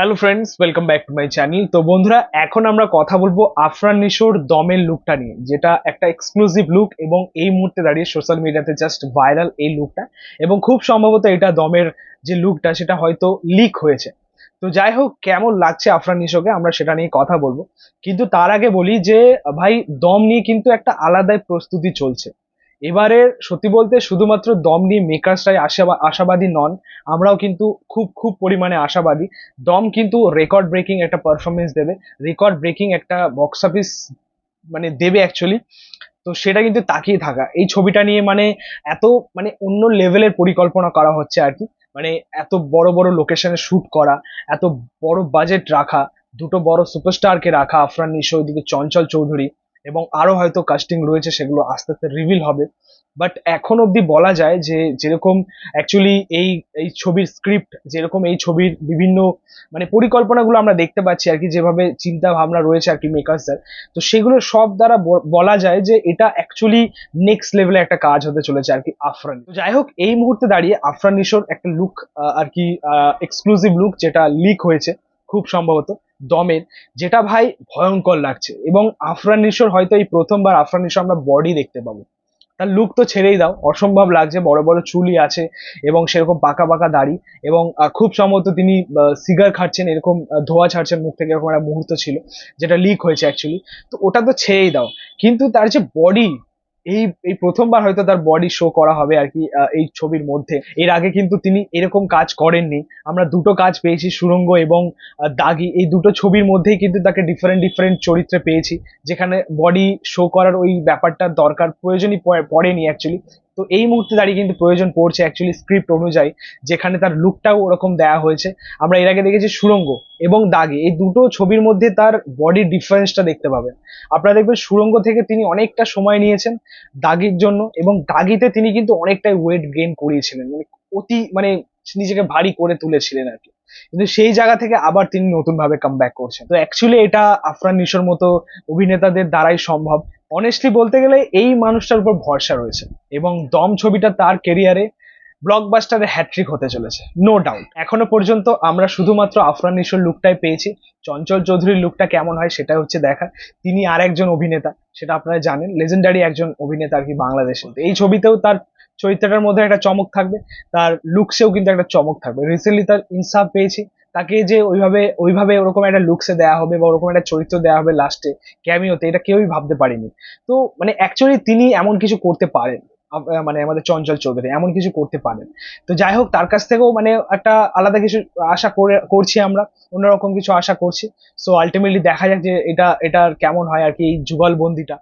Hello friends welcome back to my channel তো বন্ধুরা, এখন আমরা কথা বলব আফরান নিশোর দমের লুকটা নিয়ে, যেটা একটা এক্সক্লুসিভ লুক এবং এই মুহূর্তে দাঁড়িয়ে সোশ্যাল মিডিয়াতে জাস্ট ভাইরাল এই লুকটা এবং খুব সম্ভবত এটা দমের যে লুকটা সেটা হয়তো লিক হয়েছে। তো যাই হোক, কেমন লাগছে আফরান নিশোকে, আমরা সেটা নিয়ে কথা বলব। কিন্তু তার আগে বলি যে, ভাই, দম নিয়ে কিন্তু একটা আলাদাই প্রস্তুতি চলছে। এবারে সত্যি বলতে শুধুমাত্র দম নিয়ে মেকার্সরাই আশাবা- আশাবাদী নন, আমরাও কিন্তু খুব খুব পরিমাণে আশাবাদী। দম কিন্তু রেকর্ড ব্রেকিং একটা পারফরমেন্স দেবে। রেকর্ড ব্রেকিং একটা বক্স অফিস মানে দেবে অ্যাকচুয়ালি তো সেটা কিন্তু তাকিয়ে থাকা। এই ছবিটা নিয়ে মানে এত মানে অন্য লেভেলের পরিকল্পনা করা হচ্ছে আর কি। মানে এত বড় বড় লোকেশনে শ্যুট করা, এত বড় বাজেট রাখা, দুটো বড় সুপারস্টারকে রাখা, আফরান নিশো ওইদিকে চঞ্চল চৌধুরী। এবং আরও হয়তো কাস্টিং রয়েছে, সেগুলো আস্তে আস্তে রিভিল হবে। বাট এখন অবধি বলা যায় যে, যেরকম অ্যাকচুয়ালি এই এই ছবির স্ক্রিপ্ট যেরকম এই ছবির বিভিন্ন মানে পরিকল্পনাগুলো আমরা দেখতে পাচ্ছি আর কি, যেভাবে চিন্তা ভাবনা রয়েছে আর কি মেকার্সদের তো সেগুলো সব দ্বারা বলা যায় যে, এটা অ্যাকচুয়ালি নেক্সট লেভেলে একটা কাজ হতে চলেছে আর কি আফরান যাই হোক, এই মুহূর্তে দাঁড়িয়ে আফরান নিশোর একটা লুক আর কি এক্সক্লুসিভ লুক যেটা লিক হয়েছে, খুব সম্ভবত। দমের, যেটা ভাই ভয়ঙ্কর লাগছে। এবং আফরান নিশোর হয়তো এই প্রথমবার আফরান নিশো আমরা বডি দেখতে পাবো। তার লুক তো ছেড়েই দাও, অসম্ভব লাগছে, বড় বড় চুলই আছে এবং সেরকম পাকা পাকা দাড়ি এবং খুব সম্ভবত তিনি সিগার খাচ্ছেন, এরকম ধোঁয়া ছাড়ছেন, মুখ থেকে এরকম একটা মুহূর্ত ছিল, যেটা লিক হয়েছে অ্যাকচুয়ালি তো ওটা তো ছেড়েই দাও। কিন্তু তার যে বডি এই এই প্রথমবার হয়তো তার বডি শো করা হবে আর কি এই ছবির মধ্যে। এর আগে কিন্তু তিনি এরকম কাজ করেননি। আমরা দুটো কাজ পেয়েছি, সুরঙ্গ এবং দাগি। এই দুটো ছবির মধ্যেই কিন্তু তাকে ডিফারেন্ট ডিফারেন্ট চরিত্রে পেয়েছি। যেখানে বডি শো করার ওই ব্যাপারটা দরকার, প্রয়োজনই পড়েনি অ্যাকচুয়ালি তো এই মুহূর্তে দাঁড়িয়ে কিন্তু প্রয়োজন পড়ছে অ্যাকচুয়ালি স্ক্রিপ্ট অনুযায়ী, যেখানে তার লুকটাও ওরকম দেওয়া হয়েছে। আমরা এর আগে দেখেছি সুরঙ্গ এবং দাগি। এই দুটো ছবির মধ্যে তার বডির ডিফারেন্সটা দেখতে পাবেন। আপনারা দেখবেন সুরঙ্গ থেকে তিনি অনেকটা সময় নিয়েছেন দাগির জন্য এবং দাগিতে তিনি কিন্তু অনেকটাই ওয়েট গেইন করিয়েছিলেন। মানে অতি মানে নিজেকে ভারী করে তুলেছিলেন আর কি। কিন্তু সেই জায়গা থেকে আবার তিনি নতুন ভাবে কাম ব্যাক করছেন। তো অ্যাকচুয়ালি এটা আফরান নিশোর মতো অভিনেতাদের দ্বারাই সম্ভব। অনেস্টলি বলতে গেলে এই মানুষটার উপর ভরসা রয়েছে এবং দম ছবিটা তার কেরিয়ারে ব্লকবাস্টারে হ্যাট্রিক হতে চলেছে নো ডাউট এখনও পর্যন্ত আমরা শুধুমাত্র আফরান নিশোর লুকটাই পেয়েছি। চঞ্চল চৌধুরীর লুকটা কেমন হয় সেটা হচ্ছে দেখা। তিনি আর একজন অভিনেতা, সেটা আপনারা জানেন। লেজেন্ডারি একজন অভিনেতা আর কি বাংলাদেশে। এই ছবিতেও তার চরিত্রটার মধ্যে একটা চমক থাকবে, তার লুকসেও কিন্তু একটা চমক থাকবে। রিসেন্টলি তার ইনসাফ পেয়েছি, তাকে যে ওইভাবে ওইভাবে ওরকম একটা লুকসে দেওয়া হবে বা ওরকম একটা চরিত্র দেওয়া হবে লাস্টে ক্যামিওতে এটা কেউই ভাবতে পারেনি। তো মানে অ্যাকচুয়ালি তিনি এমন কিছু করতে পারেন মানে আমাদের চঞ্চল চৌধুরী, এমন কিছু করতে পারেন। তো যাই হোক, তার কাছ থেকেও মানে একটা আলাদা কিছু আশা করে, করছি আমরা, অন্যরকম কিছু আশা করছি। সো আলটিমেটলি দেখা যাক যে এটা, এটার কেমন হয় আর কি, এই যুগলবন্দিটা।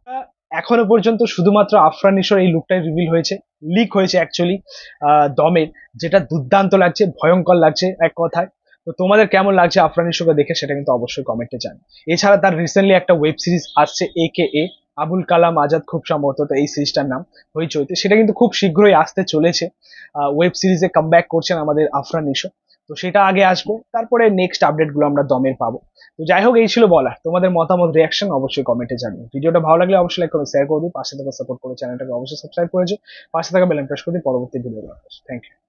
এখনও পর্যন্ত শুধুমাত্র আফরান নিশোর এই লুকটাই রিভিল হয়েছে লিক হয়েছে অ্যাকচুয়ালি দমের, যেটা দুর্দান্ত লাগছে, ভয়ঙ্কর লাগছে এক কথায়। তো তোমাদের কেমন লাগছে আফরান নিশোকে দেখে সেটা কিন্তু অবশ্যই কমেন্টে জান এছাড়া তার রিসেন্টলি একটা ওয়েব সিরিজ আসছে এ কে এ আবুল কালাম আজাদ খুব সম্ভবত এই সিরিজটার নাম হইচইতে সেটা কিন্তু খুব শীঘ্রই আসতে চলেছে। ওয়েব সিরিজে কাম করছেন আমাদের আফরান নিশো। তো সেটা আগে আসবে। তারপরে নেক্সট আপডেটগুলো আমরা দমের পাবো। তো যাই হোক, এই ছিল বলার। তোমাদের মতামত রিয়াকশন অবশ্যই কমেন্টে জানিও। ভিডিওটা ভালো লাগলে অবশ্যই লাইক করে শেয়ার করে দিই পাশে থাকা সাপোর্ট করে চ্যানেলটাকে অবশ্যই সাবস্ক্রাইব করেছ। পাশে থাকা বেল প্রেস করে দিই পরবর্তী ভিডিও থ্যাংক ইউ